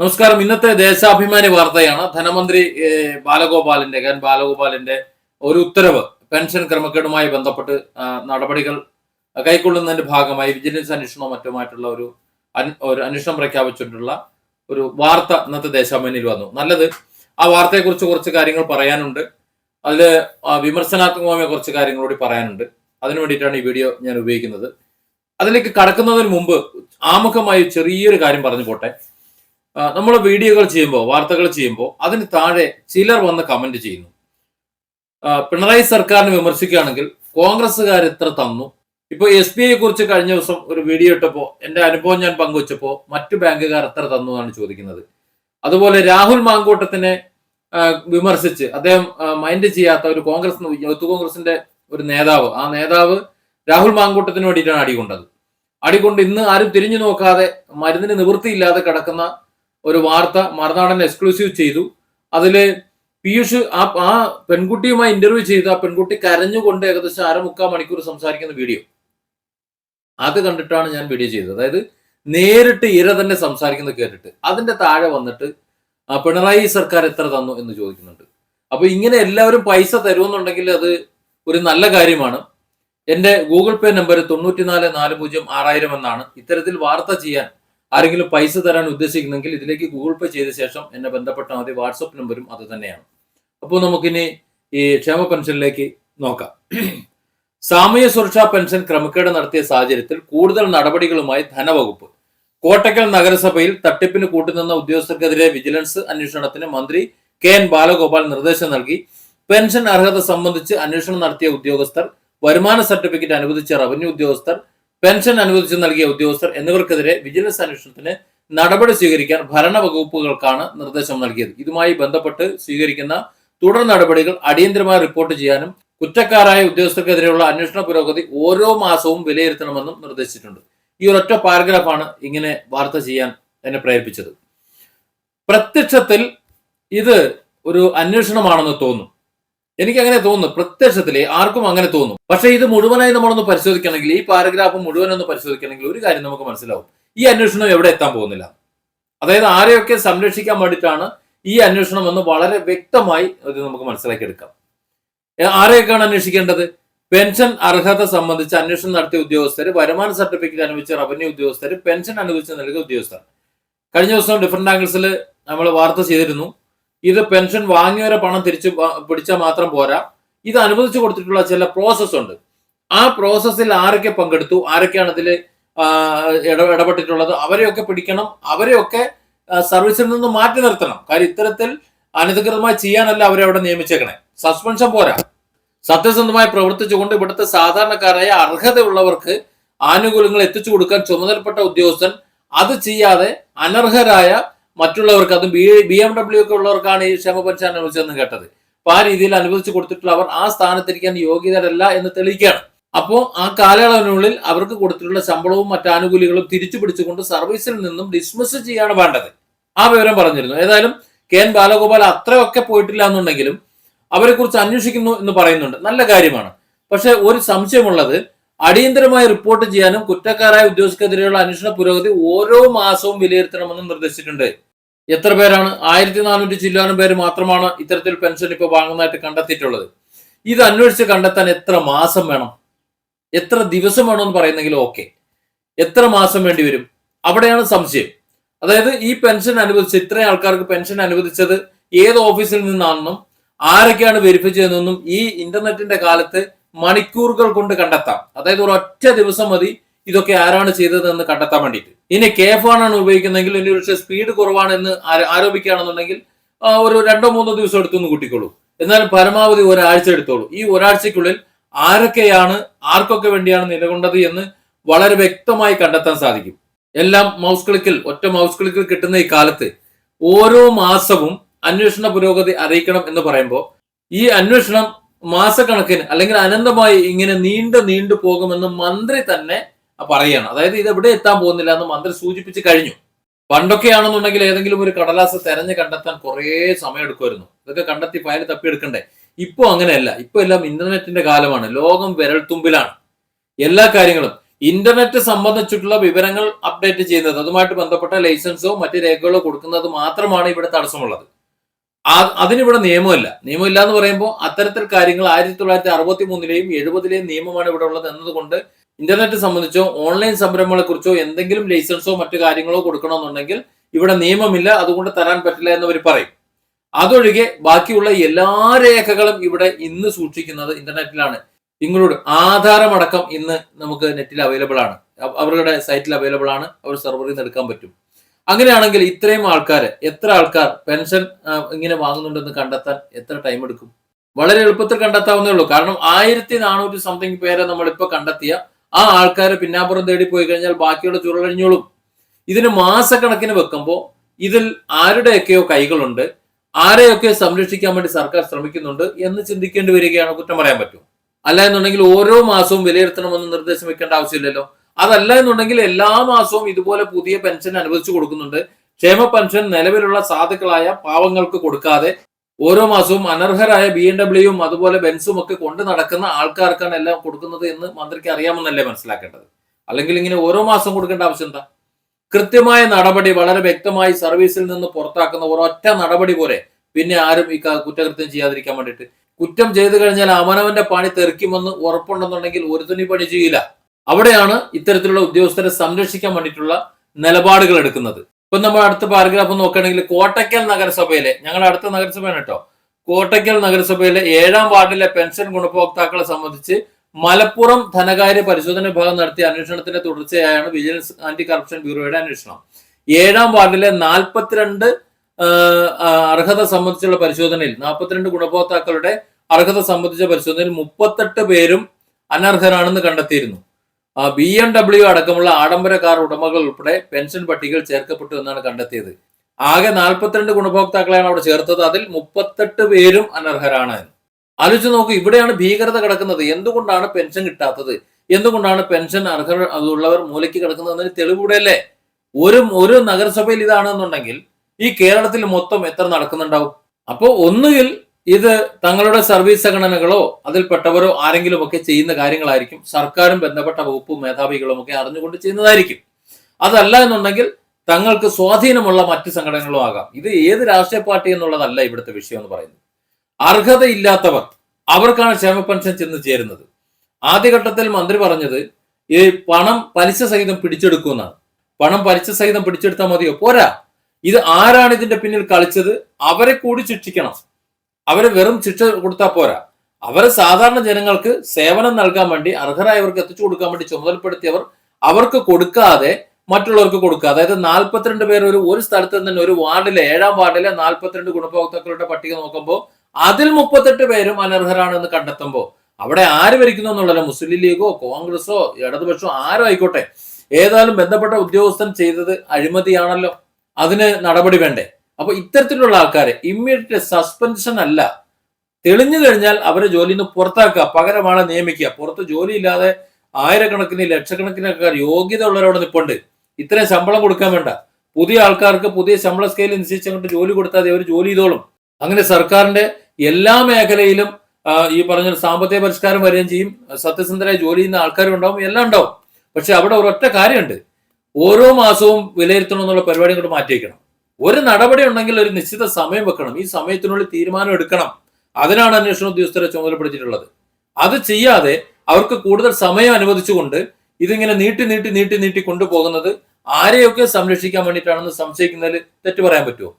നമസ്കാരം. ഇന്നത്തെ ദേശാഭിമാനി വാർത്തയാണ്. ധനമന്ത്രി ബാലഗോപാലിന്റെ കൻ ബാലഗോപാലിന്റെ ഒരു ഉത്തരവ്. പെൻഷൻ ക്രമക്കേടുമായി ബന്ധപ്പെട്ട് നടപടികൾ കൈക്കൊള്ളുന്നതിന്റെ ഭാഗമായി വിജിലൻസ് അന്വേഷണവും മറ്റുമായിട്ടുള്ള ഒരു ഒരു അന്വേഷണം പ്രഖ്യാപിച്ചിട്ടുള്ള ഒരു വാർത്ത ഇന്നത്തെ ദേശാഭിമാനിയിൽ വന്നു. നല്ലത് ആ വാർത്തയെക്കുറിച്ച് കുറച്ച് കാര്യങ്ങൾ പറയാനുണ്ട്. അതിൽ വിമർശനാത്മകമായ കുറച്ച് കാര്യങ്ങളോട് പറയാനുണ്ട്. അതിനു വേണ്ടിയിട്ടാണ് ഈ വീഡിയോ ഞാൻ ഉപയോഗിക്കുന്നത്. അതിലേക്ക് കടക്കുന്നതിന് മുമ്പ് ആമുഖമായി ചെറിയൊരു കാര്യം പറഞ്ഞു പോട്ടെ. നമ്മൾ വീഡിയോകൾ ചെയ്യുമ്പോൾ വാർത്തകൾ ചെയ്യുമ്പോൾ അതിന് താഴെ ചിലർ വന്ന് കമന്റ് ചെയ്യുന്നു. പിണറായി സർക്കാരിനെ വിമർശിക്കുകയാണെങ്കിൽ കോൺഗ്രസ്സുകാർ ഇത്ര തന്നു. ഇപ്പൊ എസ് ബി ഐയെ കുറിച്ച് കഴിഞ്ഞ ദിവസം ഒരു വീഡിയോ ഇട്ടപ്പോൾ എന്റെ അനുഭവം ഞാൻ പങ്കുവച്ചപ്പോ മറ്റു ബാങ്കുകാർ എത്ര തന്നു എന്നാണ് ചോദിക്കുന്നത്. അതുപോലെ രാഹുൽ മാങ്കോട്ടത്തിനെ വിമർശിച്ച് അദ്ദേഹം മൈൻഡ് ചെയ്യാത്ത ഒരു കോൺഗ്രസ് യൂത്ത് കോൺഗ്രസിന്റെ ഒരു നേതാവ്. ആ നേതാവ് രാഹുൽ മാങ്കൂട്ടത്തിന് വേണ്ടിയിട്ടാണ് അടികൊണ്ടത്. അടികൊണ്ട് ഇന്ന് ആരും തിരിഞ്ഞു നോക്കാതെ മരുന്നിന് നിവൃത്തിയില്ലാതെ കിടക്കുന്ന ഒരു വാർത്ത മറുനാടൻ എക്സ്ക്ലൂസീവ് ചെയ്തു. അതിൽ പീയൂഷ് ആ ആ പെൺകുട്ടിയുമായി ഇന്റർവ്യൂ ചെയ്ത് ആ പെൺകുട്ടി കരഞ്ഞുകൊണ്ട് ഏകദേശം അരമുക്കാൽ മണിക്കൂർ സംസാരിക്കുന്ന വീഡിയോ അത് കണ്ടിട്ടാണ് ഞാൻ വീഡിയോ ചെയ്തത്. അതായത് നേരിട്ട് ഇര തന്നെ സംസാരിക്കുന്നത് കേട്ടിട്ട് അതിന്റെ താഴെ വന്നിട്ട് പിണറായി സർക്കാർ എത്ര തന്നു എന്ന് ചോദിക്കുന്നുണ്ട്. അപ്പൊ ഇങ്ങനെ എല്ലാവരും പൈസ തരുമെന്നുണ്ടെങ്കിൽ അത് ഒരു നല്ല കാര്യമാണ്. എന്റെ ഗൂഗിൾ പേ നമ്പർ തൊണ്ണൂറ്റിനാല് നാല് പൂജ്യം ആറായിരം എന്നാണ് ഇത്തരത്തിൽ വാർത്ത ചെയ്യാൻ ആരെങ്കിലും പൈസ തരാൻ ഉദ്ദേശിക്കുന്നെങ്കിൽ ഇതിലേക്ക് ഗൂഗിൾ പേ ചെയ്ത ശേഷം എന്നെ ബന്ധപ്പെട്ടാൽ മതി വാട്സപ്പ് നമ്പറും അത് തന്നെയാണ്. അപ്പോൾ നമുക്കിനി ഈ ക്ഷേമ പെൻഷനിലേക്ക് നോക്കാം. സാമൂഹ്യ സുരക്ഷാ പെൻഷൻ ക്രമക്കേട് നടത്തിയ സാഹചര്യത്തിൽ കൂടുതൽ നടപടികളുമായി ധനവകുപ്പ്. കോട്ടക്കൽ നഗരസഭയിൽ തട്ടിപ്പിന് കൂട്ടുനിന്ന ഉദ്യോഗസ്ഥർക്കെതിരെ വിജിലൻസ് അന്വേഷണത്തിന് മന്ത്രി കെ എൻ ബാലഗോപാൽ നിർദ്ദേശം നൽകി. പെൻഷൻ അർഹത സംബന്ധിച്ച് അന്വേഷണം നടത്തിയ ഉദ്യോഗസ്ഥർ വരുമാന സർട്ടിഫിക്കറ്റ് അനുവദിച്ച റവന്യൂ ഉദ്യോഗസ്ഥർ പെൻഷൻ അനുവദിച്ചു നൽകിയ ഉദ്യോഗസ്ഥർ എന്നിവർക്കെതിരെ വിജിലൻസ് അന്വേഷണത്തിന് നടപടി സ്വീകരിക്കാൻ ഭരണവകുപ്പുകൾക്കാണ് നിർദ്ദേശം നൽകിയത്. ഇതുമായി ബന്ധപ്പെട്ട് സ്വീകരിക്കുന്ന തുടർ നടപടികൾ അടിയന്തരമായി റിപ്പോർട്ട് ചെയ്യാനും കുറ്റക്കാരായ ഉദ്യോഗസ്ഥർക്കെതിരെയുള്ള അന്വേഷണ പുരോഗതി ഓരോ മാസവും വിലയിരുത്തണമെന്നും നിർദ്ദേശിച്ചിട്ടുണ്ട്. ഈ ഒരൊറ്റ പാരഗ്രാഫാണ് ഇങ്ങനെ വാർത്ത ചെയ്യാൻ എന്നെ പ്രേരിപ്പിച്ചത്. പ്രത്യക്ഷത്തിൽ ഇത് ഒരു അന്വേഷണമാണെന്ന് തോന്നും. എനിക്ക് അങ്ങനെ തോന്നുന്നു. പ്രത്യക്ഷത്തിൽ ആർക്കും അങ്ങനെ തോന്നും. പക്ഷേ ഇത് മുഴുവനായി നമ്മളൊന്ന് പരിശോധിക്കണമെങ്കിൽ ഈ പാരഗ്രാഫ് മുഴുവൻ ഒന്ന് പരിശോധിക്കണമെങ്കിൽ ഒരു കാര്യം നമുക്ക് മനസ്സിലാവും. ഈ അന്വേഷണം എവിടെ എത്താൻ പോകുന്നില്ല. അതായത് ആരെയൊക്കെ സംരക്ഷിക്കാൻ വേണ്ടിയിട്ടാണ് ഈ അന്വേഷണം എന്ന് വളരെ വ്യക്തമായി ഇത് നമുക്ക് മനസ്സിലാക്കി എടുക്കാം ഏ, ആരെയൊക്കെയാണ് അന്വേഷിക്കേണ്ടത്? പെൻഷൻ അർഹത സംബന്ധിച്ച് അന്വേഷണം നടത്തിയ ഉദ്യോഗസ്ഥർ വരുമാന സർട്ടിഫിക്കറ്റ് അനുവദിച്ച റവന്യൂ ഉദ്യോഗസ്ഥർ പെൻഷൻ അനുവദിച്ച് നൽകിയ ഉദ്യോഗസ്ഥർ. കഴിഞ്ഞ ദിവസം ഡിഫറെന്റ് ആംഗിൾസിൽ നമ്മൾ വാർത്ത ചെയ്തിരുന്നു. ഇത് പെൻഷൻ വാങ്ങിയവരെ പണം തിരിച്ചു പിടിച്ചാൽ മാത്രം പോരാ. ഇത് അനുവദിച്ചു കൊടുത്തിട്ടുള്ള ചില പ്രോസസ് ഉണ്ട്. ആ പ്രോസസ്സിൽ ആരൊക്കെ പങ്കെടുത്തു ആരൊക്കെയാണ് ഇതിൽ ഇടപെട്ടിട്ടുള്ളത് അവരെയൊക്കെ പിടിക്കണം അവരെയൊക്കെ സർവീസിൽ നിന്ന് മാറ്റി നിർത്തണം. കാര്യം ഇത്തരത്തിൽ അനധികൃതമായി ചെയ്യാനല്ല അവരെ അവിടെ നിയമിച്ചേക്കണേ. സസ്പെൻഷൻ പോരാ. സത്യസന്ധമായി പ്രവർത്തിച്ചുകൊണ്ട് ഇവിടുത്തെ സാധാരണക്കാരായ അർഹതയുള്ളവർക്ക് ആനുകൂല്യങ്ങൾ എത്തിച്ചു കൊടുക്കാൻ ചുമതലപ്പെട്ട ഉദ്യോഗസ്ഥൻ അത് ചെയ്യാതെ അനർഹരായ മറ്റുള്ളവർക്ക് അതും ബി ബി എം ഡബ്ല്യു ഒക്കെ ഉള്ളവർക്കാണ് ഈ ക്ഷേമ പെൻഷൻ അനുവദിച്ചതെന്ന് കേട്ടത്. അപ്പൊ ആ രീതിയിൽ അനുവദിച്ചു കൊടുത്തിട്ടുള്ള അവർ ആ സ്ഥാനത്തിരിക്കാൻ യോഗ്യതരല്ല എന്ന് തെളിയിക്കുകയാണ്. അപ്പോൾ ആ കാലയളവിനുള്ളിൽ അവർക്ക് കൊടുത്തിട്ടുള്ള ശമ്പളവും മറ്റു ആനുകൂല്യങ്ങളും തിരിച്ചു പിടിച്ചുകൊണ്ട് സർവീസിൽ നിന്നും ഡിസ്മിസ് ചെയ്യാണ് വേണ്ടത്. ആ വിവരം പറഞ്ഞിരുന്നു. ഏതായാലും കെ എൻ ബാലഗോപാൽ അത്രയൊക്കെ പോയിട്ടില്ല എന്നുണ്ടെങ്കിലും അവരെ കുറിച്ച് അന്വേഷിക്കുന്നു എന്ന് പറയുന്നുണ്ട്. നല്ല കാര്യമാണ്. പക്ഷെ ഒരു സംശയമുള്ളത് അടിയന്തരമായി റിപ്പോർട്ട് ചെയ്യാനും കുറ്റക്കാരായ ഉദ്യോഗസ്ഥർക്കെതിരെയുള്ള അന്വേഷണ പുരോഗതി ഓരോ മാസവും വിലയിരുത്തണമെന്നും നിർദ്ദേശിച്ചിട്ടുണ്ട്. എത്ര പേരാണ്? ആയിരത്തി നാനൂറ്റി ചില്ലാനും പേര് മാത്രമാണ് ഇത്തരത്തിൽ പെൻഷൻ ഇപ്പോൾ വാങ്ങുന്നതായിട്ട് കണ്ടെത്തിയിട്ടുള്ളത്. ഇത് അന്വേഷിച്ച് കണ്ടെത്താൻ എത്ര മാസം വേണം? എത്ര ദിവസം വേണമെന്ന് പറയുന്നെങ്കിൽ ഓക്കെ. എത്ര മാസം വേണ്ടി വരും? അവിടെയാണ് സംശയം. അതായത് ഈ പെൻഷൻ അനുവദിച്ച ഇത്രയും ആൾക്കാർക്ക് പെൻഷൻ അനുവദിച്ചത് ഏത് ഓഫീസിൽ നിന്നാണെന്നും ആരൊക്കെയാണ് വെരിഫൈ ചെയ്യുന്നതെന്നും ഈ ഇന്റർനെറ്റിന്റെ കാലത്ത് മണിക്കൂറുകൾ കൊണ്ട് കണ്ടെത്താം. അതായത് ഒരു ഒറ്റ ദിവസം മതി ഇതൊക്കെ ആരാണ് ചെയ്തതെന്ന് കണ്ടെത്താൻ വേണ്ടിയിട്ട്. ഇനി കെ ആണ് ഉപയോഗിക്കുന്നതെങ്കിൽ ഇനി പക്ഷേ സ്പീഡ് കുറവാണെന്ന് ആര- ആരോപിക്കുകയാണെന്നുണ്ടെങ്കിൽ ഒരു രണ്ടോ മൂന്നോ ദിവസം എടുത്തൊന്ന് കൂട്ടിക്കോളൂ. എന്നാലും പരമാവധി ഒരാഴ്ച എടുത്തോളൂ. ഈ ഒരാഴ്ചക്കുള്ളിൽ ആരൊക്കെയാണ് ആർക്കൊക്കെ വേണ്ടിയാണ് നിലകൊണ്ടത് എന്ന് വളരെ വ്യക്തമായി കണ്ടെത്താൻ സാധിക്കും. എല്ലാം മൗസ് ക്ലിക്കിൽ ഒറ്റ മൗസ് ക്ലിക്കിൽ കിട്ടുന്ന ഈ കാലത്ത് ഓരോ മാസവും അന്വേഷണ പുരോഗതി അറിയിക്കണം എന്ന് പറയുമ്പോൾ ഈ അന്വേഷണം മാസക്കണക്കിന് അല്ലെങ്കിൽ അനന്തമായി ഇങ്ങനെ നീണ്ടു നീണ്ടു പോകുമെന്ന് മന്ത്രി തന്നെ പറയാണ്. അതായത് ഇത് എവിടെ എത്താൻ പോകുന്നില്ല എന്ന് മന്ത്രി സൂചിപ്പിച്ച് കഴിഞ്ഞു. പണ്ടൊക്കെയാണെന്നുണ്ടെങ്കിൽ ഏതെങ്കിലും ഒരു കടലാസ് തെരഞ്ഞു കണ്ടെത്താൻ കുറേ സമയം എടുക്കുമായിരുന്നു ഇതൊക്കെ കണ്ടെത്തി ഫയൽ തപ്പിയെടുക്കണ്ടേ? ഇപ്പൊ അങ്ങനെയല്ല. ഇപ്പൊ എല്ലാം ഇന്റർനെറ്റിന്റെ കാലമാണ്. ലോകം വിരൽത്തുമ്പിലാണ്. എല്ലാ കാര്യങ്ങളും. ഇന്റർനെറ്റ് സംബന്ധിച്ചിട്ടുള്ള വിവരങ്ങൾ അപ്ഡേറ്റ് ചെയ്യുന്നത് അതുമായിട്ട് ബന്ധപ്പെട്ട ലൈസൻസോ മറ്റു രേഖകളോ കൊടുക്കുന്നത് മാത്രമാണ് ഇവിടെ തടസ്സമുള്ളത്. അതിനിവിടെ നിയമമില്ല. നിയമമില്ല എന്ന് പറയുമ്പോൾ അത്തരത്തിൽ കാര്യങ്ങൾ ആയിരത്തി തൊള്ളായിരത്തി അറുപത്തി മൂന്നിലെയും എഴുപതിലെയും നിയമമാണ് ഇവിടെ ഉള്ളത് എന്നതുകൊണ്ട് ഇന്റർനെറ്റ് സംബന്ധിച്ചോ ഓൺലൈൻ സംരംഭങ്ങളെ കുറിച്ചോ എന്തെങ്കിലും ലൈസൻസോ മറ്റു കാര്യങ്ങളോ കൊടുക്കണമെന്നുണ്ടെങ്കിൽ ഇവിടെ നിയമമില്ല അതുകൊണ്ട് തരാൻ പറ്റില്ല എന്നവർ പറയും. അതൊഴികെ ബാക്കിയുള്ള എല്ലാ രേഖകളും ഇവിടെ ഇന്ന് സൂക്ഷിക്കുന്നത് ഇന്റർനെറ്റിലാണ്. ഇൻക്ലൂഡ് ആധാരമടക്കം ഇന്ന് നമുക്ക് നെറ്റിൽ അവൈലബിൾ ആണ് അവരുടെ സൈറ്റിൽ അവൈലബിൾ ആണ് അവർ സെർവറിൽ നിന്ന് എടുക്കാൻ പറ്റും. അങ്ങനെയാണെങ്കിൽ ഇത്രയും ആൾക്കാർ എത്ര ആൾക്കാർ പെൻഷൻ ഇങ്ങനെ വാങ്ങുന്നുണ്ടെന്ന് കണ്ടെത്താൻ എത്ര ടൈം എടുക്കും? വളരെ എളുപ്പത്തിൽ കണ്ടെത്താവുന്നേ ഉള്ളൂ. കാരണം ആയിരത്തി നാനൂറ്റി സംതിങ് പേരെ നമ്മൾ ഇപ്പൊ കണ്ടെത്തിയ ആ ആൾക്കാരെ പിന്നാപ്പുറം തേടി പോയി കഴിഞ്ഞാൽ ബാക്കിയുള്ള ചുരുളഴിഞ്ഞോളും. ഇതിന് മാസക്കണക്കിന് വെക്കുമ്പോൾ ഇതിൽ ആരുടെയൊക്കെയോ കൈകളുണ്ട് ആരെയൊക്കെ സംരക്ഷിക്കാൻ വേണ്ടി സർക്കാർ ശ്രമിക്കുന്നുണ്ട് എന്ന് ചിന്തിക്കേണ്ടി വരികയാണ് കുറ്റം പറയാൻ പറ്റും. അല്ല എന്നുണ്ടെങ്കിൽ ഓരോ മാസവും വിലയിരുത്തണമെന്ന് നിർദ്ദേശം വെക്കേണ്ട ആവശ്യമില്ലല്ലോ. അതല്ല എന്നുണ്ടെങ്കിൽ എല്ലാ മാസവും ഇതുപോലെ പുതിയ പെൻഷൻ അനുവദിച്ചു കൊടുക്കുന്നുണ്ട്. ക്ഷേമ പെൻഷൻ നിലവിലുള്ള സാധുക്കളായ പാവങ്ങൾക്ക് കൊടുക്കാതെ ഓരോ മാസവും അനർഹരായ ബി എം ഡബ്ല്യൂയും അതുപോലെ ബെൻസും ഒക്കെ കൊണ്ട് നടക്കുന്ന ആൾക്കാർക്കാണ് എല്ലാം കൊടുക്കുന്നത് എന്ന് മന്ത്രിക്ക് അറിയാമെന്നല്ലേ മനസ്സിലാക്കേണ്ടത്. അല്ലെങ്കിൽ ഇങ്ങനെ ഓരോ മാസം കൊടുക്കേണ്ട ആവശ്യം എന്താ? കൃത്യമായ നടപടി വളരെ വ്യക്തമായി സർവീസിൽ നിന്ന് പുറത്താക്കുന്ന ഒരൊറ്റ നടപടി പോലെ പിന്നെ ആരും ഈ കുറ്റകൃത്യം ചെയ്യാതിരിക്കാൻ വേണ്ടിയിട്ട്. കുറ്റം ചെയ്തു കഴിഞ്ഞാൽ അമനവന്റെ പണി തെറിക്കുമെന്ന് ഉറപ്പുണ്ടെന്നുണ്ടെങ്കിൽ ഒരു തുണി പണി ചെയ്യില്ല. അവിടെയാണ് ഇത്തരത്തിലുള്ള ഉദ്യോഗസ്ഥരെ സംരക്ഷിക്കാൻ വേണ്ടിയിട്ടുള്ള നിലപാടുകൾ എടുക്കുന്നത്. ഇപ്പൊ നമ്മൾ അടുത്ത പാരഗ്രാഫ് നോക്കുകയാണെങ്കിൽ കോട്ടയ്ക്കൽ നഗരസഭയിലെ ഞങ്ങളുടെ അടുത്ത നഗരസഭയാണ് കേട്ടോ. കോട്ടയ്ക്കൽ നഗരസഭയിലെ ഏഴാം വാർഡിലെ പെൻഷൻ ഗുണഭോക്താക്കളെ സംബന്ധിച്ച് മലപ്പുറം ധനകാര്യ പരിശോധന വിഭാഗം നടത്തിയ അന്വേഷണത്തിന്റെ തുടർച്ചയായാണ് വിജിലൻസ് ആന്റി കറപ്ഷൻ ബ്യൂറോയുടെ അന്വേഷണം. ഏഴാം വാർഡിലെ നാൽപ്പത്തിരണ്ട് അർഹത സംബന്ധിച്ചുള്ള പരിശോധനയിൽ നാൽപ്പത്തിരണ്ട് ഗുണഭോക്താക്കളുടെ അർഹത സംബന്ധിച്ച പരിശോധനയിൽ മുപ്പത്തെട്ട് പേരും അനർഹരാണെന്ന് കണ്ടെത്തിയിരുന്നു. ബി എം ഡബ്ല്യു അടക്കമുള്ള ആഡംബര കാർ ഉടമകൾ ഉൾപ്പെടെ പെൻഷൻ പട്ടികയിൽ ചേർക്കപ്പെട്ടു എന്നാണ് കണ്ടെത്തിയത്. ആകെ നാൽപ്പത്തിരണ്ട് ഗുണഭോക്താക്കളെയാണ് അവിടെ ചേർത്തത്. അതിൽ മുപ്പത്തെട്ട് പേരും അനർഹരാണ്. ആലോചിച്ച് നോക്കൂ ഇവിടെയാണ് ഭീകരത കിടക്കുന്നത്. എന്തുകൊണ്ടാണ് പെൻഷൻ കിട്ടാത്തത്? എന്തുകൊണ്ടാണ് പെൻഷൻ അർഹർ അതുള്ളവർ മൂലയ്ക്ക് കിടക്കുന്നത് എന്നതിന് തെളിവൂടെയല്ലേ ഒരു ഒരു നഗരസഭയിൽ ഇതാണെന്നുണ്ടെങ്കിൽ ഈ കേരളത്തിൽ മൊത്തം എത്ര നടക്കുന്നുണ്ടാവും? അപ്പോൾ ഒന്നുകിൽ ഇത് തങ്ങളുടെ സർവീസ് സംഘടനകളോ അതിൽപ്പെട്ടവരോ ആരെങ്കിലും ഒക്കെ ചെയ്യുന്ന കാര്യങ്ങളായിരിക്കും സർക്കാരും ബന്ധപ്പെട്ട വകുപ്പും മേധാവികളും ഒക്കെ അറിഞ്ഞുകൊണ്ട് ചെയ്യുന്നതായിരിക്കും. അതല്ല എന്നുണ്ടെങ്കിൽ തങ്ങൾക്ക് സ്വാധീനമുള്ള മറ്റ് സംഘടനകളും ആകാം. ഇത് ഏത് രാഷ്ട്രീയ പാർട്ടി എന്നുള്ളതല്ല ഇവിടുത്തെ വിഷയം എന്ന് പറയുന്നത്. അർഹതയില്ലാത്തവർ അവർക്കാണ് ക്ഷേമ പെൻഷൻ ചെന്ന് ചേരുന്നത്. ആദ്യഘട്ടത്തിൽ മന്ത്രി പറഞ്ഞത് ഈ പണം പലിശ സഹിതം പിടിച്ചെടുക്കുമെന്നാണ് പണം പലിശ സഹിതം പിടിച്ചെടുത്താൽ മതിയോ? പോരാ. ഇത് ആരാണ് ഇതിന്റെ പിന്നിൽ കളിച്ചത്? അവരെ കൂടി ശിക്ഷിക്കണം. അവരെ വെറും ശിക്ഷ കൊടുത്താൽ പോരാ. അവരെ സാധാരണ ജനങ്ങൾക്ക് സേവനം നൽകാൻ വേണ്ടി അർഹരായവർക്ക് എത്തിച്ചു കൊടുക്കാൻ വേണ്ടി ചുമതലപ്പെടുത്തിയവർ അവർക്ക് കൊടുക്കാതെ മറ്റുള്ളവർക്ക് കൊടുക്കുക. അതായത് നാൽപ്പത്തിരണ്ട് പേർ ഒരു ഒരു സ്ഥലത്ത് തന്നെ ഒരു വാർഡിലെ ഏഴാം വാർഡിലെ നാൽപ്പത്തിരണ്ട് ഗുണഭോക്താക്കളുടെ പട്ടിക നോക്കുമ്പോൾ അതിൽ മുപ്പത്തെട്ട് പേരും അനർഹരാണെന്ന് കണ്ടെത്തുമ്പോൾ അവിടെ ആര് ഭരിക്കുന്നു എന്നുള്ളതല്ല. മുസ്ലിം ലീഗോ കോൺഗ്രസോ ഇടതുപക്ഷമോ ആരോ ആയിക്കോട്ടെ. ഏതായാലും ബന്ധപ്പെട്ട ഉദ്യോഗസ്ഥൻ ചെയ്തത് അഴിമതിയാണല്ലോ. അതിന് നടപടി വേണ്ടേ? അപ്പൊ ഇത്തരത്തിലുള്ള ആൾക്കാരെ ഇമ്മീഡിയറ്റ് സസ്പെൻഷൻ അല്ല. തെളിഞ്ഞു കഴിഞ്ഞാൽ അവരെ ജോലിയിൽ നിന്ന് പുറത്താക്കുക. പകരമാണ് നിയമിക്കുക. പുറത്ത് ജോലിയില്ലാതെ ആയിരക്കണക്കിന് ലക്ഷക്കണക്കിന് ആൾക്കാർ യോഗ്യത ഉള്ളവരവിടെ നിപ്പുണ്ട്. ഇത്രയും ശമ്പളം കൊടുക്കാൻ വേണ്ട. പുതിയ ആൾക്കാർക്ക് പുതിയ ശമ്പള സ്കെയിൽ അനുസരിച്ച് അങ്ങോട്ട് ജോലി കൊടുത്താൽ അവർ ജോലി ചെയ്തോളും. അങ്ങനെ സർക്കാരിന്റെ എല്ലാ മേഖലയിലും ഈ പറഞ്ഞ സാമ്പത്തിക പരിഷ്കാരം വരികയും ചെയ്യും. സത്യസന്ധരായ ജോലി ചെയ്യുന്ന ആൾക്കാരും ഉണ്ടാവും. എല്ലാം ഉണ്ടാവും. പക്ഷെ അവിടെ ഒരൊറ്റ കാര്യമുണ്ട്. ഓരോ മാസവും വിലയിരുത്തണം എന്നുള്ള പരിപാടി കൊണ്ട് മാറ്റിവെക്കണം. ഒരു നടപടി ഉണ്ടെങ്കിൽ ഒരു നിശ്ചിത സമയം വെക്കണം. ഈ സമയത്തിനുള്ളിൽ തീരുമാനം എടുക്കണം. അതിനാണ് അന്വേഷണ ഉദ്യോഗസ്ഥരെ ചുമതലപ്പെടുത്തിയിട്ടുള്ളത്. അത് ചെയ്യാതെ അവർക്ക് കൂടുതൽ സമയം അനുവദിച്ചുകൊണ്ട് ഇതിങ്ങനെ നീട്ടി നീട്ടി നീട്ടി നീട്ടി കൊണ്ടുപോകുന്നത് ആരെയൊക്കെ സംരക്ഷിക്കാൻ വേണ്ടിയിട്ടാണെന്ന് സംശയിക്കുന്നതിൽ തെറ്റ് പറയാൻ പറ്റുമോ?